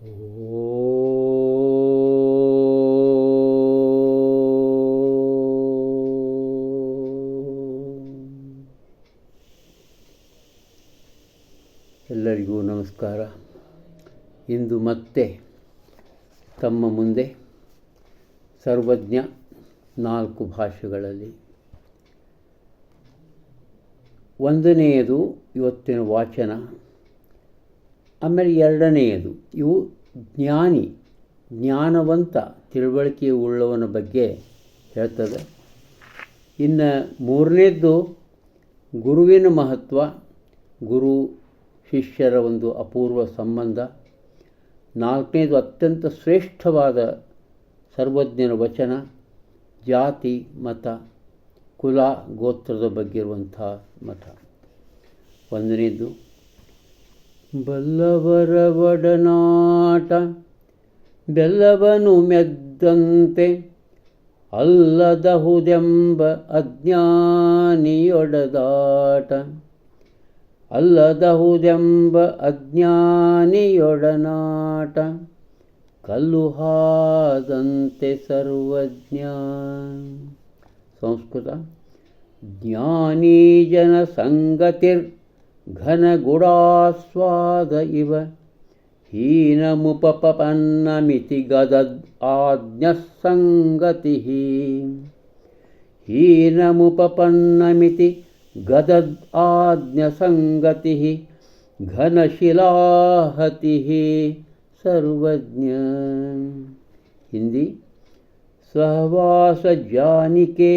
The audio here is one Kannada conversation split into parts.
ಎಲ್ಲರಿಗೂ ನಮಸ್ಕಾರ. ಇಂದು ಮತ್ತೆ ತಮ್ಮ ಮುಂದೆ ಸರ್ವಜ್ಞ ನಾಲ್ಕು ಭಾಷೆಗಳಲ್ಲಿ. ಒಂದನೆಯದು ಇವತ್ತಿನ ವಾಚನ. ಆಮೇಲೆ ಎರಡನೆಯದು, ಇವು ಜ್ಞಾನಿ, ಜ್ಞಾನವಂತ ತಿಳುವಳಿಕೆ ಉಳ್ಳವನ ಬಗ್ಗೆ ಹೇಳ್ತದೆ. ಇನ್ನು ಮೂರನೇದ್ದು, ಗುರುವಿನ ಮಹತ್ವ, ಗುರು, ಶಿಷ್ಯರ ಒಂದು ಅಪೂರ್ವ ಸಂಬಂಧ. ನಾಲ್ಕನೇದು, ಅತ್ಯಂತ ಶ್ರೇಷ್ಠವಾದ ಸರ್ವಜ್ಞನ ವಚನ, ಜಾತಿ, ಮತ, ಕುಲ, ಗೋತ್ರದ ಬಗ್ಗೆ ಇರುವಂಥ ಮತ ಒಂದನೇದು ಬಲ್ಲವರ ಒಡನಾಟ ಬೆಲ್ಲವನು ಮೆದ್ದಂತೆ ಅಲ್ಲದಹುದೆಂಬ ಅಜ್ಞಾನಿಯೊಡದಾಟ. ಅಲ್ಲದಹುದೆಂಬ ಅಜ್ಞಾನಿಯೊಡನಾಟ ಕಲ್ಲು ಹಾದಂತೆ ಸರ್ವಜ್ಞ. ಸಂಸ್ಕೃತ. ಜ್ಞಾನೀ ಜನ घनगुडास्वाद इव हीनमुपपन्नमिति गदद् आज्ञः सङ्गतिः हीनमुपपन्नमिति गदद् आज्ञसङ्गतिः घनशिलाहतिः सर्वज्ञ हिन्दी सहवासजानिके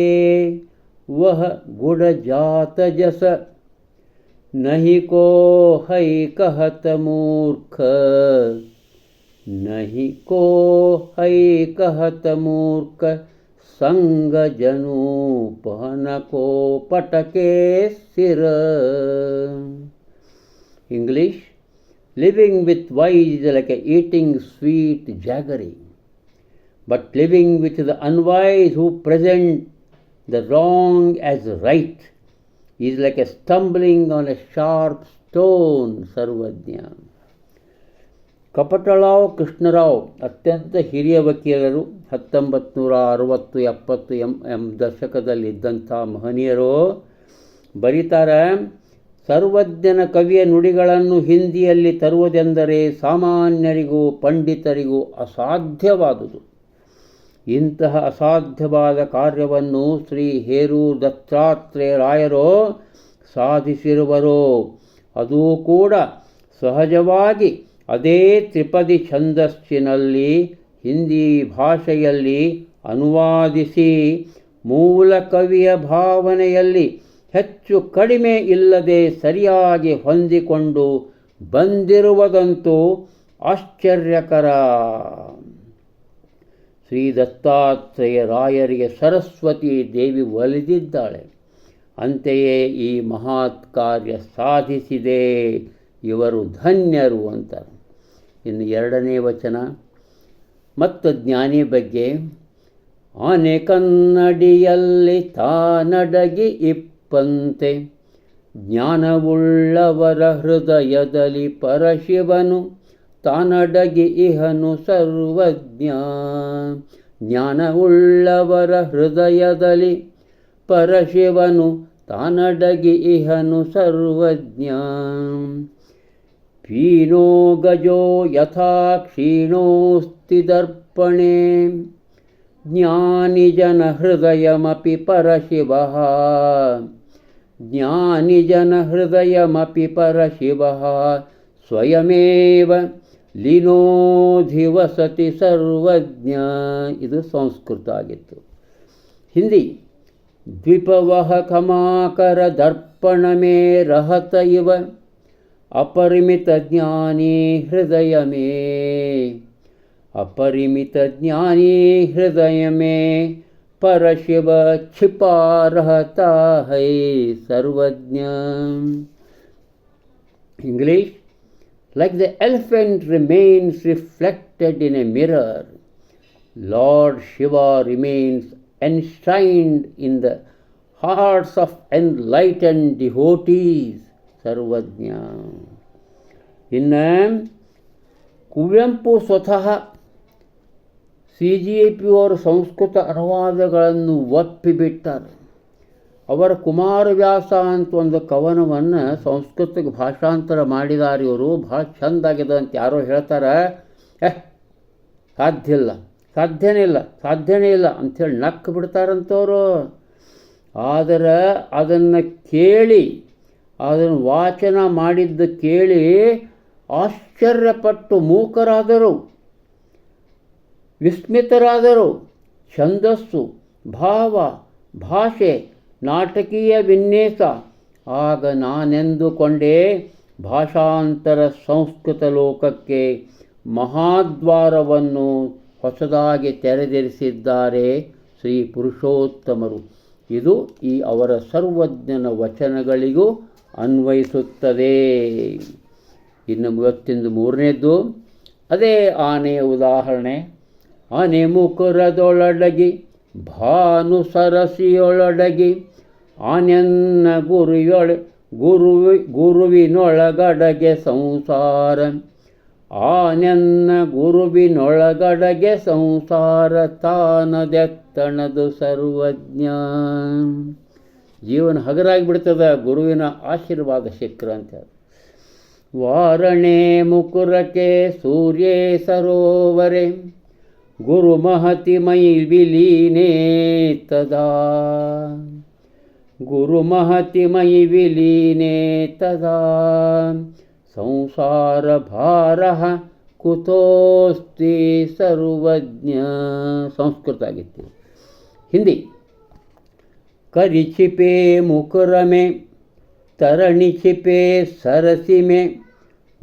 वह गुडजातजस नहीं को है कहत मूर्ख। नहीं को है कहत मूर्ख। संग जनूपहन को पटके सिर। English living with wise is like eating sweet jaggery but living with the unwise who present the wrong as right right like a a on a sharp stone Sarvajna ಕಪಟಳಾವ್ Krishnarao ಅತ್ಯಂತ ಹಿರಿಯ ವಕೀಲರು ಹತ್ತೊಂಬತ್ತು ನೂರ ಅರವತ್ತು, ಎಪ್ಪತ್ತು ಎಂ ಎಂ ದಶಕದಲ್ಲಿದ್ದಂಥ ಮಹನೀಯರು ಬರೀತಾರೆ, ಸರ್ವಜ್ಞನ ಕವಿಯ ನುಡಿಗಳನ್ನು ಹಿಂದಿಯಲ್ಲಿ ತರುವುದೆಂದರೆ ಸಾಮಾನ್ಯರಿಗೂ, ಪಂಡಿತರಿಗೂ ಅಸಾಧ್ಯವಾದುದು. ಇಂತಹ ಅಸಾಧ್ಯವಾದ ಕಾರ್ಯವನ್ನು ಶ್ರೀ ಹೇರು ದತ್ತಾತ್ರೇಯ ರಾಯರು ಸಾಧಿಸಿರುವರು. ಅದೂ ಕೂಡ ಸಹಜವಾಗಿ ಅದೇ ತ್ರಿಪದಿ ಛಂದಸ್ಸಿನಲ್ಲಿ ಹಿಂದಿ ಭಾಷೆಯಲ್ಲಿ ಅನುವಾದಿಸಿ ಮೂಲ ಕವಿಯ ಭಾವನೆಯಲ್ಲಿ ಹೆಚ್ಚು ಕಡಿಮೆ ಇಲ್ಲದೆ ಸರಿಯಾಗಿ ಹೊಂದಿಕೊಂಡು ಬಂದಿರುವುದಂತೂ ಆಶ್ಚರ್ಯಕರ. ಶ್ರೀ ದತ್ತಾತ್ರೇಯ ರಾಯರಿಗೆ ಸರಸ್ವತಿ ದೇವಿ ಒಲಿದಿದ್ದಾಳೆ. ಅಂತೆಯೇ ಈ ಮಹತ್ ಕಾರ್ಯ ಸಾಧಿಸಿದೆ, ಇವರು ಧನ್ಯರು ಅಂತಾರೆ. ಇನ್ನು ಎರಡನೇ ವಚನ, ಮತ್ತು ಜ್ಞಾನಿ ಬಗ್ಗೆ, ಆನೆ ಕನ್ನಡಿಯಲ್ಲಿ ತಾನಡಗಿ ಇಪ್ಪಂತೆ, ಜ್ಞಾನವುಳ್ಳವರ ಹೃದಯದಲ್ಲಿ ಪರಶಿವನು ತಾನಡಗಿ ಇಹನು ಸರ್ವಜ್ಞ ಜ್ಞಾನವುಳ್ಳವರ ಹೃದಯದಲ್ಲಿ ಪರಶಿವನು ತಾನಡಗಿ ಇಹನು ಸರ್ವಜ್ಞ ಪೀನೋ ಗಜೋ ಯಥಾ ಕ್ಷೀಣೋಸ್ತಿ ದರ್ಪಣೆ ज्ञानिजनहृदयमपि परशिवः ज्ञानिजनहृदयमपि परशिवः ಸ್ವಯಮೇವ ಲೀನೋಧಿವಸತಿ ಸರ್ವಜ್ಞ ಇದು ಸಂಸ್ಕೃತ ಆಗಿತ್ತು ಹಿಂದಿ ದ್ವಿಪವಹ ಕಮಾಕರ ದರ್ಪಣ ಮೇ ರಹತ ಇವ ಅಪರಿಮಿತ ಜ್ಞಾನಿ ಹೃದಯ ಮೇ अपरिमित ज्ञानी हृदय में परशिव छिपा रहता है Sarvajna English like the elephant remains reflected in a mirror lord shiva remains enshrined in the hearts of enlightened devotees ಸರ್ವಜ್ಞ ಇನ್ನು ಕುವೆಂಪು ಸ್ವತಃ ಸಿ ಜಿ ಐ ಪಿಯವರು ಸಂಸ್ಕೃತ ಅನುವಾದಗಳನ್ನು ಒಪ್ಪಿಬಿಟ್ಟಾರೆ ಅವರ ಕುಮಾರವ್ಯಾಸ ಅಂತ ಒಂದು ಕವನವನ್ನು ಸಂಸ್ಕೃತಕ್ಕೆ ಭಾಷಾಂತರ ಮಾಡಿದಾರೆ ಇವರು. ಭಾಳ ಚೆಂದಾಗಿದೆ ಅಂತ ಯಾರೋ ಹೇಳ್ತಾರೆ. ಎಹ್, ಸಾಧ್ಯ ಇಲ್ಲ, ಸಾಧ್ಯನೇ ಇಲ್ಲ ಸಾಧ್ಯನೇ ಇಲ್ಲ ಅಂಥೇಳಿ ನಕ್ಕ ಬಿಡ್ತಾರಂಥವ್ರು ಆದರೆ ಅದನ್ನು ಕೇಳಿ, ಅದನ್ನು ವಾಚನ ಮಾಡಿದ್ದು ಕೇಳಿ ಆಶ್ಚರ್ಯಪಟ್ಟು ಮೂಕರಾದರು, ವಿಸ್ಮಿತರಾದರು. ಛಂದಸ್ಸು, ಭಾವ, ಭಾಷೆ ನಾಟಕೀಯ ವಿನ್ಯಾಸ. ಆಗ ನಾನೆಂದುಕೊಂಡೇ ಭಾಷಾಂತರ ಸಂಸ್ಕೃತ ಲೋಕಕ್ಕೆ ಮಹಾದ್ವಾರವನ್ನು ಹೊಸದಾಗಿ ತೆರೆದಿರಿಸಿದ್ದಾರೆ ಶ್ರೀ ಪುರುಷೋತ್ತಮರು. ಇದು ಈ ಅವರ ಸರ್ವಜ್ಞನ ವಚನಗಳಿಗೂ ಅನ್ವಯಿಸುತ್ತದೆ. ಇನ್ನು ಇವತ್ತಿಂದು ಮೂರನೇದ್ದು, ಅದೇ ಆನೆಯ ಉದಾಹರಣೆ. ಆನೆ ಮುಕುರದೊಳಡಗಿ, ಭಾನು ಸರಸಿಯೊಳಡಗಿ ಆನೆನ್ನ ಗುರುಯೊಳ ಗುರುವಿ, ಗುರುವಿನೊಳಗಡಗೆ ಸಂಸಾರ. ಆನೆನ್ನ ಗುರುವಿನೊಳಗಡಗೆ ಸಂಸಾರ ತಾನದೆತ್ತಣದು ಸರ್ವಜ್ಞ. ಜೀವನ ಹಗರಾಗಿ ಬಿಡ್ತದ ಗುರುವಿನ ಆಶೀರ್ವಾದ ಶಿಕ್ರ ಅಂತ ವಾರಣೆ ಮುಕುರಕೆ ಸೂರ್ಯೇ ಸರೋವರೆ ಗುರು ಮಹತಿ ಮೈ ವಿಲೀನೇ ತದಾ. गुरुमहतिमयि विलीने तदा। संसारभारः कुतोऽस्ति सर्वज्ञ। संस्कृत आगित्य। हिंदी। करिचिपे मुकुर में तरणि छिपे सरसी में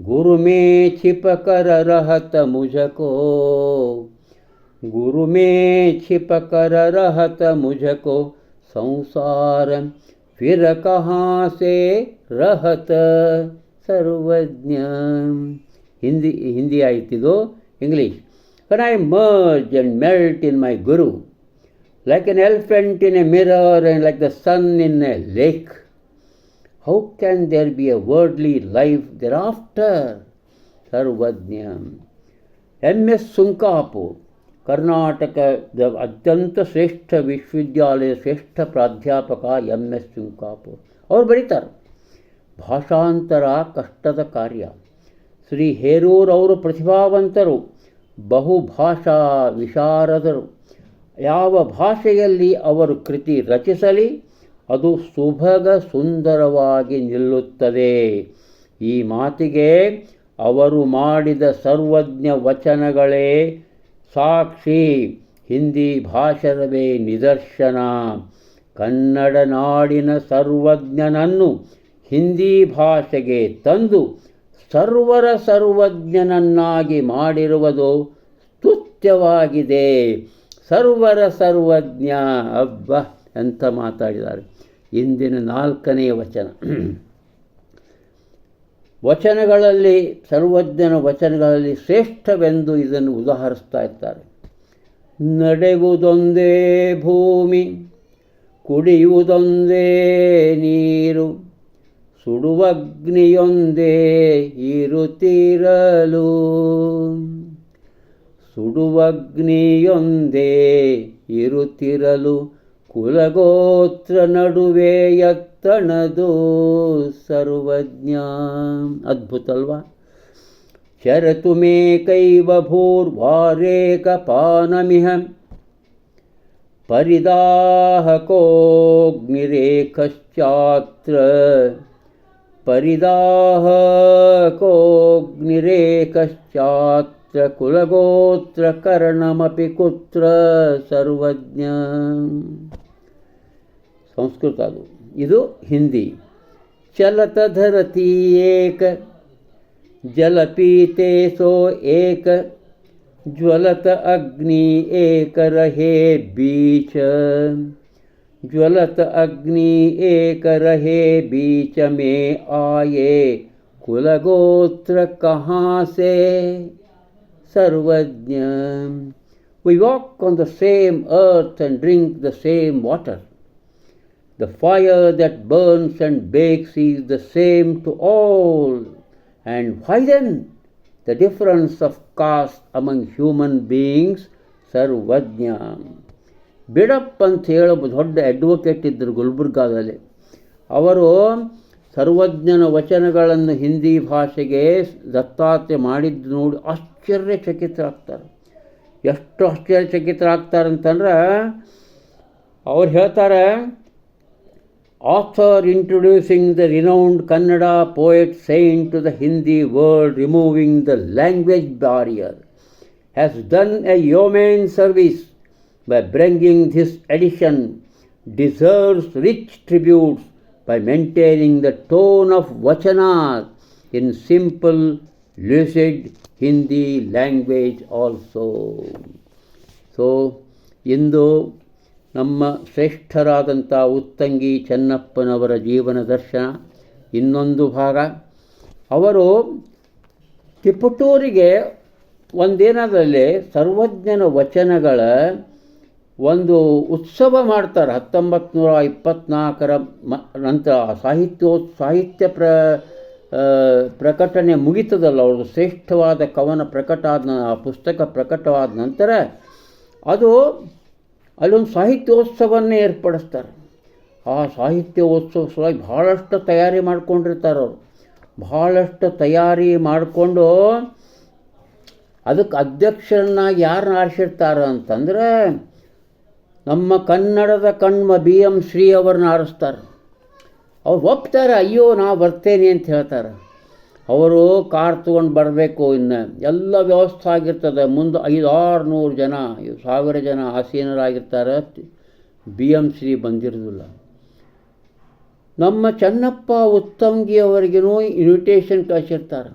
गुरु में छिप कर रहत मुझको। गुरु में छिप कर रहत मुझको। संसार फिर कहाँ से रहत सर्वज्ञ हिंदी हिंदी आई थी दो इंग्लिश। कन आई मर्ज and melt in my guru like an elephant in a mirror and like the sun in a lake how can there be a worldly life thereafter Sarvajna M S सुंकापो ಕರ್ನಾಟಕದ ಅತ್ಯಂತ ಶ್ರೇಷ್ಠ ವಿಶ್ವವಿದ್ಯಾಲಯ ಶ್ರೇಷ್ಠ ಪ್ರಾಧ್ಯಾಪಕ ಎಂ ಎಸ್ ಸುಂಕಾಪುರ್ ಅವರು ಬರೀತಾರೆ. ಭಾಷಾಂತರ ಕಷ್ಟದ ಕಾರ್ಯ. ಶ್ರೀ ಹೇರೂರವರು ಪ್ರತಿಭಾವಂತರು, ಬಹುಭಾಷಾ ವಿಶಾರದರು. ಯಾವ ಭಾಷೆಯಲ್ಲಿ ಅವರು ಕೃತಿ ರಚಿಸಲಿ, ಅದು ಸುಭಗ ಸುಂದರವಾಗಿ ನಿಲ್ಲುತ್ತದೆ. ಈ ಮಾತಿಗೆ ಅವರು ಮಾಡಿದ ಸರ್ವಜ್ಞ ವಚನಗಳೇ ಸಾಕ್ಷಿ ಹಿಂದಿ ಭಾಷಣವೇ ನಿದರ್ಶನ. ಕನ್ನಡ ನಾಡಿನ ಸರ್ವಜ್ಞನನ್ನು ಹಿಂದಿ ಭಾಷೆಗೆ ತಂದು ಸರ್ವರ ಸರ್ವಜ್ಞನನ್ನಾಗಿ ಮಾಡಿರುವುದು ಸ್ತುತ್ಯವಾಗಿದೆ. ಸರ್ವರ ಸರ್ವಜ್ಞ ಅಬ್ಬ ಅಂತ ಮಾತಾಡಿದ್ದಾರೆ. ಇಂದಿನ ನಾಲ್ಕನೆಯ ವಚನ. ವಚನಗಳಲ್ಲಿ, ಸರ್ವಜ್ಞನ ವಚನಗಳಲ್ಲಿ ಶ್ರೇಷ್ಠವೆಂದು ಇದನ್ನು ಉದಾಹರಿಸ್ತಾ ಇರ್ತಾರೆ ನಡೆಯುವುದೊಂದೇ ಭೂಮಿ, ಕುಡಿಯುವುದೊಂದೇ ನೀರು, ಸುಡುವಗ್ನಿಯೊಂದೇ ಇರುತ್ತಿರಲು ಸುಡುವಗ್ನಿಯೊಂದೇ ಇರುತ್ತಿರಲು ಕುಲಗೋತ್ರ ನಡುವೆ ಎತ್ತಣದು ಸರ್ವಜ್ಞ ಅದ್ಭುತ ಅಲ್ವಾ ಶರತು ಮೇ ಕೈವ ಭೂರ್ವಾರೇಕ ಪಾನಮಿಹ ಪರಿದಾಹಕೋಗ್ನಿರೇಕಶ್ಚಾತ್ರ ಪರಿದಾಹಕೋಗ್ನಿರೇಕಶ್ಚಾತ್ರ ಕುಲಗೋತ್ರ ಕರ್ಣಮಪಿ ಕುತ್ರ ಸರ್ವಜ್ಞ ಸಂಸ್ಕೃತ ಅದು ಇದು ಹಿಂದಿ ಚಲತ ಧರತಿ ಏಕ ಜಲಪೀತೆ ಸೋ ಏಕ ज्वलत अग्नि एक रहे बीच ज्वलत अग्नि एक रहे बीच में आए कुलगोत्र कहाँ से सर्वज्ञ We walk on the same earth and drink the same water. The fire that burns and bakes is the same to all. And why then the difference of caste among human beings? Sarvajna ಬಿಡಪ್ ಅಂತ ಹೇಳಿ ದೊಡ್ಡ ಅಡ್ವೊಕೇಟ್ ಇದ್ದರು ಗುಲ್ಬರ್ಗಾದಲ್ಲಿ ಅವರು ಸರ್ವಜ್ಞನ ವಚನಗಳನ್ನು ಹಿಂದಿ ಭಾಷೆಗೆ ದತ್ತಾತ್ರೆ ಮಾಡಿದ್ದು ನೋಡಿ ಆಶ್ಚರ್ಯಚಕಿತರಾಗ್ತಾರೆ ಎಷ್ಟು ಆಶ್ಚರ್ಯಚಕಿತರಾಗ್ತಾರಂತಂದ್ರೆ ಅವ್ರು ಹೇಳ್ತಾರೆ author introducing the renowned Kannada poet saint to the Hindi world, removing the language barrier, has done a yeoman service by bringing this edition, deserves rich tributes by maintaining the tone of Vachana in simple, lucid Hindi language also. So, ಇಂದು ನಮ್ಮ ಶ್ರೇಷ್ಠರಾದಂಥ ಉತ್ತಂಗಿ ಚೆನ್ನಪ್ಪನವರ ಜೀವನ ದರ್ಶನ. ಇನ್ನೊಂದು ಭಾಗ, ಅವರು ತಿಪ್ಪಟೂರಿಗೆ ಒಂದೇನದಲ್ಲಿ ಸರ್ವಜ್ಞನ ವಚನಗಳ ಒಂದು ಉತ್ಸವ ಮಾಡ್ತಾರೆ. ಹತ್ತೊಂಬತ್ತು ನೂರ ಇಪ್ಪತ್ತ್ನಾಲ್ಕರ ಮ, ನಂತರ ಸಾಹಿತ್ಯೋ, ಸಾಹಿತ್ಯ ಪ್ರ ಪ್ರಕಟಣೆ ಮುಗಿತದಲ್ಲ. ಅವ್ರದ್ದು ಶ್ರೇಷ್ಠವಾದ ಕವನ ಪ್ರಕಟ ಆದ ಪುಸ್ತಕ ಪ್ರಕಟವಾದ ನಂತರ ಅದು ಅಲ್ಲೊಂದು ಸಾಹಿತ್ಯೋತ್ಸವನ್ನೇ ಏರ್ಪಡಿಸ್ತಾರೆ. ಆ ಸಾಹಿತ್ಯೋತ್ಸವ ಸಲುವಾಗಿ ಭಾಳಷ್ಟು ತಯಾರಿ ಮಾಡ್ಕೊಂಡಿರ್ತಾರೆ ಅವರು. ಭಾಳಷ್ಟು ತಯಾರಿ ಮಾಡಿಕೊಂಡು ಅದಕ್ಕೆ ಅಧ್ಯಕ್ಷರನ್ನಾಗಿ ಯಾರನ್ನ ಆರಿಸಿರ್ತಾರೆ ಅಂತಂದರೆ ನಮ್ಮ ಕನ್ನಡದ ಕಣ್ಮ ಬಿ ಎಂ ಶ್ರೀ ಅವ್ರನ್ನ ಆರಿಸ್ತಾರೆ. ಅವ್ರು ಒಪ್ತಾರೆ, ಅಯ್ಯೋ, ನಾ ಬರ್ತೇನೆ ಅಂತ ಹೇಳ್ತಾರೆ. ಅವರು ಕಾರ್ ತೊಗೊಂಡು ಬರಬೇಕು ಇನ್ನು. ಎಲ್ಲ ವ್ಯವಸ್ಥೆ ಆಗಿರ್ತದೆ. ಮುಂದೆ ಐದು ಆರು ನೂರು ಜನ, ಸಾವಿರ ಜನ ಆಸೀನರಾಗಿರ್ತಾರೆ ಬಿ ಎಂ ಶ್ರೀ ಬಂದಿರೋದಿಲ್ಲ. ನಮ್ಮ ಚೆನ್ನಪ್ಪ ಉತ್ತಂಗಿಯವರಿಗೂ ಇನ್ವಿಟೇಷನ್ ಕಳಿಸಿರ್ತಾರೆ.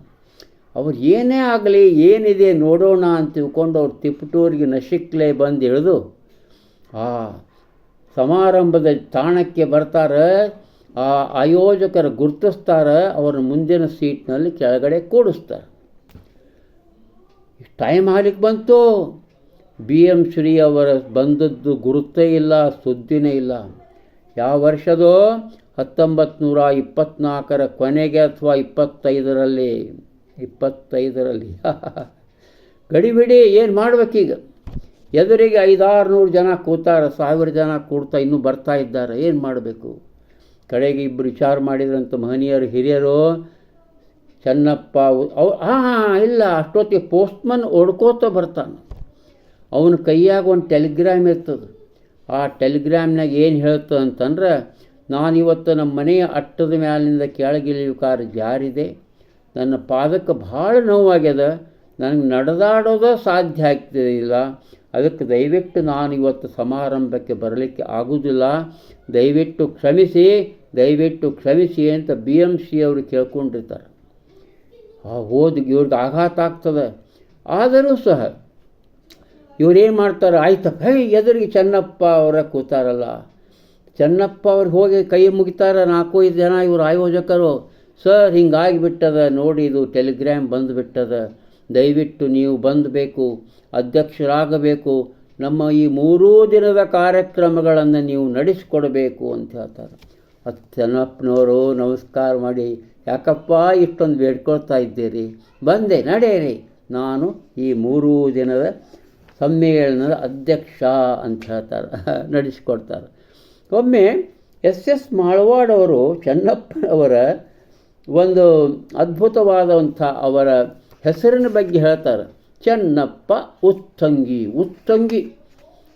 ಅವ್ರು ಏನೇ ಆಗಲಿ, ಏನಿದೆ ನೋಡೋಣ ಅಂತ ತಿಳ್ಕೊಂಡು ಅವ್ರು ತಿಪ್ಪಟೂರಿಗೆ ನಶಿಕ್ಲೆ ಬಂದು ಇಳಿದು, ಆ ಸಮಾರಂಭದ ತಾಣಕ್ಕೆ ಬರ್ತಾರೆ. ಆ ಆಯೋಜಕರು ಗುರುತಿಸ್ತಾರೆ ಅವರ ಮುಂದಿನ ಸೀಟ್ನಲ್ಲಿ ಕೆಳಗಡೆ ಕೂಡಿಸ್ತಾರೆ. ಟೈಮ್ ಆಗಲಿಕ್ಕೆ ಬಂತು. ಬಿ ಎಂ ಶ್ರೀ ಅವರ ಬಂದದ್ದು ಗುರುತೇ ಇಲ್ಲ, ಸುದ್ದಿನೇ ಇಲ್ಲ. ಯಾವ ವರ್ಷದೋ ಹತ್ತೊಂಬತ್ತು ನೂರ ಇಪ್ಪತ್ತ್ನಾಲ್ಕರ ಕೊನೆಗೆ ಅಥವಾ ಇಪ್ಪತ್ತೈದರಲ್ಲಿ ಇಪ್ಪತ್ತೈದರಲ್ಲಿ. ಗಡಿಬಿಡಿ ಏನು ಮಾಡ್ಬೇಕೀಗ? ಎದುರಿಗೆ ಐದಾರು ನೂರು ಜನ ಕೂತಾರೆ, ಸಾವಿರ ಜನ ಕೂಡ್ತಾ ಇನ್ನೂ ಬರ್ತಾ ಇದ್ದಾರೆ, ಏನು ಮಾಡಬೇಕು? ಕಡೆಗೆ ಇಬ್ಬರು ವಿಚಾರ ಮಾಡಿದ್ರಂತ ಮಹನೀಯರು ಹಿರಿಯರು, ಚೆನ್ನಪ್ಪ ಅವ್, ಹಾಂ ಇಲ್ಲ, ಅಷ್ಟೊತ್ತಿಗೆ ಪೋಸ್ಟ್ಮನ್ ಓಡ್ಕೋತ ಬರ್ತಾನೆ. ಅವನ ಕೈಯಾಗ ಒಂದು ಟೆಲಿಗ್ರಾಮ್ ಇರ್ತದೆ. ಆ ಟೆಲಿಗ್ರಾಮ್ನಾಗ ಏನು ಹೇಳ್ತದೆ ಅಂತಂದ್ರೆ, ನಾನಿವತ್ತು ನಮ್ಮ ಮನೆಯ ಅಟ್ಟದ ಮ್ಯಾಲಿಂದ ಕೆಳಗಿಳಿಯುಕಾರ ಜಾರಿದೆ. ನನ್ನ ಪಾದಕ್ಕೆ ಭಾಳ ನೋವಾಗ್ಯದ. ನನಗೆ ನಡೆದಾಡೋದು ಸಾಧ್ಯ ಆಗ್ತಿಲ್ಲ ಅದಕ್ಕೆ ದಯವಿಟ್ಟು ನಾನು ಇವತ್ತು ಸಮಾರಂಭಕ್ಕೆ ಬರಲಿಕ್ಕೆ ಆಗುವುದಿಲ್ಲ. ದಯವಿಟ್ಟು ಕ್ಷಮಿಸಿ ದಯವಿಟ್ಟು ಕ್ಷಮಿಸಿ ಅಂತ ಬಿ ಎಂ ಸಿ ಅವರು ಕೇಳ್ಕೊಂಡಿರ್ತಾರೆ. ಆ ಹೋದ ಇವ್ರಿಗೆ ಆಘಾತ ಆಗ್ತದೆ. ಆದರೂ ಸಹ ಇವರೇನು ಮಾಡ್ತಾರೆ? ಆಯ್ತಪ್ಪ ಹೇ, ಎದುರಿಗೆ ಚೆನ್ನಪ್ಪ ಅವರ ಕೂತಾರಲ್ಲ. ಚೆನ್ನಪ್ಪ ಅವ್ರಿಗೆ ಹೋಗಿ ಕೈ ಮುಗಿತಾರೆ ನಾಲ್ಕು ಐದು ಜನ ಇವರು ಆಯೋಜಕರು. ಸರ್, ಹಿಂಗಾಗಿಬಿಟ್ಟದ, ನೋಡಿ ಇದು ಟೆಲಿಗ್ರಾಮ್ ಬಂದುಬಿಟ್ಟದ. ದಯವಿಟ್ಟು ನೀವು ಬಂದಬೇಕು. ಅಧ್ಯಕ್ಷರಾಗಬೇಕು. ನಮ್ಮ ಈ ಮೂರೂ ದಿನದ ಕಾರ್ಯಕ್ರಮಗಳನ್ನು ನೀವು ನಡೆಸಿಕೊಡಬೇಕು ಅಂತ ಹೇಳ್ತಾರೆ. ಅದು ನಮಸ್ಕಾರ ಮಾಡಿ, ಯಾಕಪ್ಪ ಇಷ್ಟೊಂದು ಬೇಡ್ಕೊಳ್ತಾ ಇದ್ದೀರಿ? ಬಂದೆ, ನಡೆಯಿರಿ. ನಾನು ಈ ಮೂರೂ ದಿನದ ಸಮ್ಮೇಳನದ ಅಧ್ಯಕ್ಷ ಅಂತ ಹೇಳ್ತಾರೆ, ನಡೆಸಿಕೊಡ್ತಾರೆ. ಒಮ್ಮೆ ಎಸ್ ಎಸ್ ಮಾಳ್ವಾಡವರು ಚೆನ್ನಪ್ಪನವರ ಒಂದು ಅದ್ಭುತವಾದಂಥ ಅವರ ಹೆಸರಿನ ಬಗ್ಗೆ ಹೇಳ್ತಾರೆ. ಚೆನ್ನಪ್ಪ ಉತ್ತಂಗಿ ಉತ್ತಂಗಿ.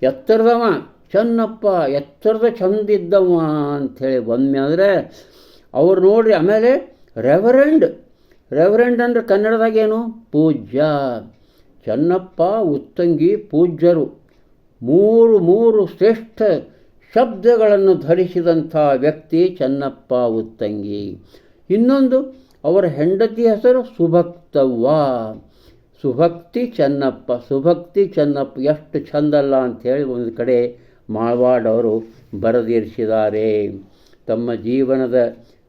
ಎತ್ತರದವ, ಚೆನ್ನಪ್ಪ ಎತ್ತರದ ಚಂದಿದ್ದವ ಅಂಥೇಳಿ ಬಂದ್ಮೇಲೆ ಅವ್ರು ನೋಡ್ರಿ ಆಮೇಲೆ ರೆವರೆಂಡ್. ರೆವರೆಂಡ್ ಅಂದರೆ ಕನ್ನಡದಾಗೇನು ಪೂಜ್ಯ. ಚೆನ್ನಪ್ಪ, ಉತ್ತಂಗಿ, ಪೂಜ್ಯರು. ಮೂರು ಮೂರು ಶ್ರೇಷ್ಠ ಶಬ್ದಗಳನ್ನು ಧರಿಸಿದಂಥ ವ್ಯಕ್ತಿ ಚೆನ್ನಪ್ಪ, ಉತ್ತಂಗಿ. ಇನ್ನೊಂದು, ಅವರ ಹೆಂಡತಿ ಹೆಸರು ಸುಭಕ್ತವ್ವ. ಸುಭಕ್ತಿ ಚೆನ್ನಪ್ಪ ಸುಭಕ್ತಿ ಚೆನ್ನಪ್ಪ, ಎಷ್ಟು ಚಂದಲ್ಲ ಅಂಥೇಳಿ ಒಂದು ಕಡೆ ಮಾಳ್ವಾಡ್ ಅವರು ಬರೆದಿರಿಸಿದ್ದಾರೆ. ತಮ್ಮ ಜೀವನದ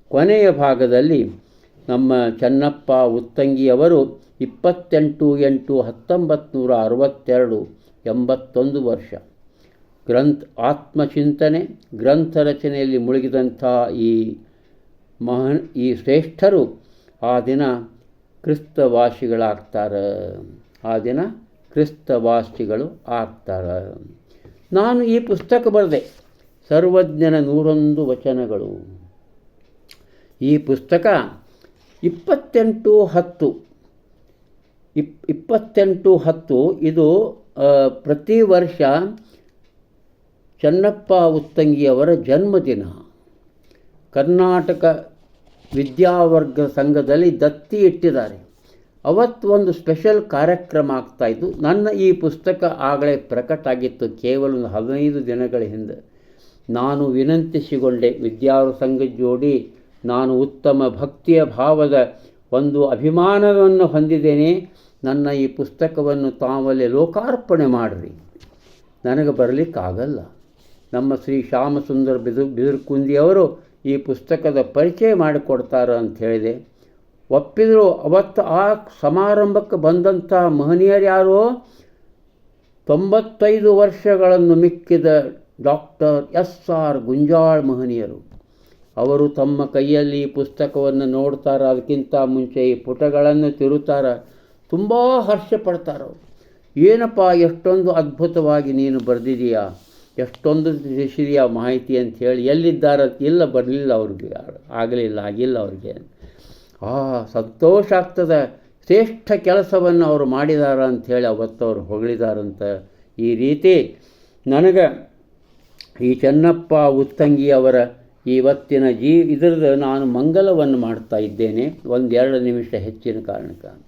ಕೊನೆಯ ಭಾಗದಲ್ಲಿ ನಮ್ಮ ಚೆನ್ನಪ್ಪ ಉತ್ತಂಗಿಯವರು ಇಪ್ಪತ್ತೆಂಟು ಎಂಟು ಹತ್ತೊಂಬತ್ತು ನೂರ ಅರವತ್ತೆರಡು ಎಂಬತ್ತೊಂದು ವರ್ಷ. ಗ್ರಂಥ ಆತ್ಮಚಿಂತನೆ, ಗ್ರಂಥ ರಚನೆಯಲ್ಲಿ ಮುಳುಗಿದಂಥ ಈ ಮಹನ್, ಈ ಶ್ರೇಷ್ಠರು ಆ ದಿನ ಕ್ರಿಸ್ತವಾಸಿಗಳಾಗ್ತಾರೆ. ಆ ದಿನ ಕ್ರಿಸ್ತವಾಸಿಗಳು ಆಗ್ತಾರೆ. ನಾನು ಈ ಪುಸ್ತಕ ಬರೆದೆ. ಸರ್ವಜ್ಞನ ನೂರೊಂದು ವಚನಗಳು. ಈ ಪುಸ್ತಕ ಇಪ್ಪತ್ತೆಂಟು ಹತ್ತು. ಇಪ್, ಇಪ್ಪತ್ತೆಂಟು ಹತ್ತು ಇದು ಪ್ರತಿ ವರ್ಷ ಚನ್ನಪ್ಪ ಉತ್ತಂಗಿಯವರ ಜನ್ಮದಿನ. ಕರ್ನಾಟಕ ವಿದ್ಯಾವರ್ಗ ಸಂಘದಲ್ಲಿ ದತ್ತಿ ಇಟ್ಟಿದ್ದಾರೆ. ಅವತ್ತು ಒಂದು ಸ್ಪೆಷಲ್ ಕಾರ್ಯಕ್ರಮ ಆಗ್ತಾಯಿತ್ತು ನನ್ನ ಈ ಪುಸ್ತಕ ಆಗಲೇ ಪ್ರಕಟ ಆಗಿತ್ತು ಕೇವಲ ಒಂದು ಹದಿನೈದು ದಿನಗಳ ಹಿಂದೆ. ನಾನು ವಿನಂತಿಸಿಕೊಂಡೆ ವಿದ್ಯಾವರ ಸಂಘ ಜೋಡಿ ನಾನು ಉತ್ತಮ ಭಕ್ತಿಯ ಭಾವದ ಒಂದು ಅಭಿಮಾನವನ್ನು ಹೊಂದಿದ್ದೇನೆ. ನನ್ನ ಈ ಪುಸ್ತಕವನ್ನು ತಾವಲ್ಲಿ ಲೋಕಾರ್ಪಣೆ ಮಾಡಿರಿ. ನನಗೆ ಬರಲಿಕ್ಕಾಗಲ್ಲ. ನಮ್ಮ ಶ್ರೀ ಶ್ಯಾಮಸುಂದರ್ ಬಿದು ಬಿದುರ್ಕುಂದಿಯವರು ಈ ಪುಸ್ತಕದ ಪರಿಚಯ ಮಾಡಿಕೊಡ್ತಾರೆ ಅಂತ ಹೇಳಿದೆ. ಒಪ್ಪಿದ್ರು ಅವತ್ತು ಆ ಸಮಾರಂಭಕ್ಕೆ ಬಂದಂಥ ಮಹನೀಯರು ಯಾರು? ತೊಂಬತ್ತೈದು ವರ್ಷಗಳನ್ನು ಮಿಕ್ಕಿದ ಡಾಕ್ಟರ್ ಎಸ್ ಆರ್ ಗುಂಜಾಳ್ ಮಹನೀಯರು. ಅವರು ತಮ್ಮ ಕೈಯಲ್ಲಿ ಈ ಪುಸ್ತಕವನ್ನು ನೋಡ್ತಾರೆ, ಅದಕ್ಕಿಂತ ಮುಂಚೆ ಈ ಪುಟಗಳನ್ನು ತಿರುತ್ತಾರೆ ತುಂಬ ಹರ್ಷ ಪಡ್ತಾರೆ ಅವರು. ಏನಪ್ಪ ಎಷ್ಟೊಂದು ಅದ್ಭುತವಾಗಿ ನೀನು ಬರೆದಿದೀಯಾ? ಎಷ್ಟೊಂದು ಸಿರಿಯ ಮಾಹಿತಿ ಅಂತ ಹೇಳಿ ಎಲ್ಲಿದ್ದಾರೆ ಇಲ್ಲ ಬರಲಿಲ್ಲ ಅವ್ರಿಗೆ, ಆಗಲಿಲ್ಲ, ಆಗಿಲ್ಲ ಅವ್ರಿಗೆ. ಆ ಸಂತೋಷ ಆಗ್ತದೆ. ಶ್ರೇಷ್ಠ ಕೆಲಸವನ್ನು ಅವರು ಮಾಡಿದಾರ ಅಂಥೇಳಿ ಅವತ್ತು ಅವರು ಹೊಗಳಿದಾರಂತ ಈ ರೀತಿ. ನನಗೆ ಈ ಚೆನ್ನಪ್ಪ ಉತ್ತಂಗಿ ಅವರ ಇವತ್ತಿನ ಜೀ, ಇದ್ರದ್ದು ನಾನು ಮಂಗಲವನ್ನು ಮಾಡ್ತಾ ಇದ್ದೇನೆ. ಒಂದೆರಡು ನಿಮಿಷ ಹೆಚ್ಚಿನ ಕಾರಣಕ್ಕೆ.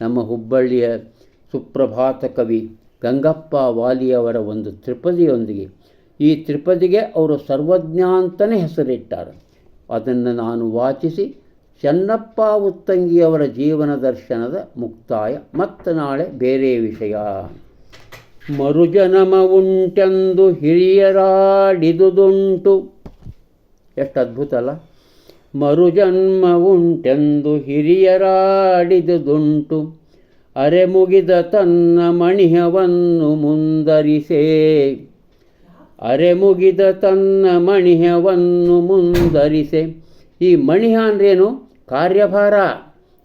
ನಮ್ಮ ಹುಬ್ಬಳ್ಳಿಯ ಸುಪ್ರಭಾತ ಕವಿ ಗಂಗಪ್ಪ ವಾಲಿಯವರ ಒಂದು ತ್ರಿಪದಿಯೊಂದಿಗೆ, ಈ ತ್ರಿಪದಿಗೆ ಅವರು ಸರ್ವಜ್ಞ ಅಂತಲೇ ಹೆಸರಿಟ್ಟಾರೆ. ಅದನ್ನು ನಾನು ವಾಚಿಸಿ, ಚೆನ್ನಪ್ಪ ಉತ್ತಂಗಿಯವರ ಜೀವನ ದರ್ಶನದ ಮುಕ್ತಾಯ. ಮತ್ತು ನಾಳೆ ಬೇರೆ ವಿಷಯ. ಮರುಜನಮ ಉಂಟೆಂದು ಹಿರಿಯರಾಡಿದುದುಂಟು. ಎಷ್ಟು ಅದ್ಭುತ ಅಲ್ಲ. ಮರುಜನ್ಮ ಉಂಟೆಂದು ಹಿರಿಯರಾಡಿದುದುಂಟು. ಅರೆ ಮುಗಿದ ತನ್ನ ಮಣಿಹವನ್ನು ಮುಂದರಿಸೆ. ಅರೆ ಮುಗಿದ ತನ್ನ ಮಣಿಹವನ್ನು ಮುಂದರಿಸೆ. ಈ ಮಣಿಹ ಅಂದ್ರೇನು? ಕಾರ್ಯಭಾರ,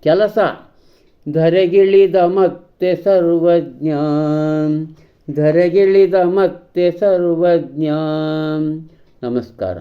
ಕೆಲಸ. ಧರೆಗಿಳಿದ ಮತ್ತೆ ಸರ್ವಜ್ಞ. ಧರೆಗಿಳಿದ ಮತ್ತೆ ಸರ್ವಜ್ಞ. ನಮಸ್ಕಾರ.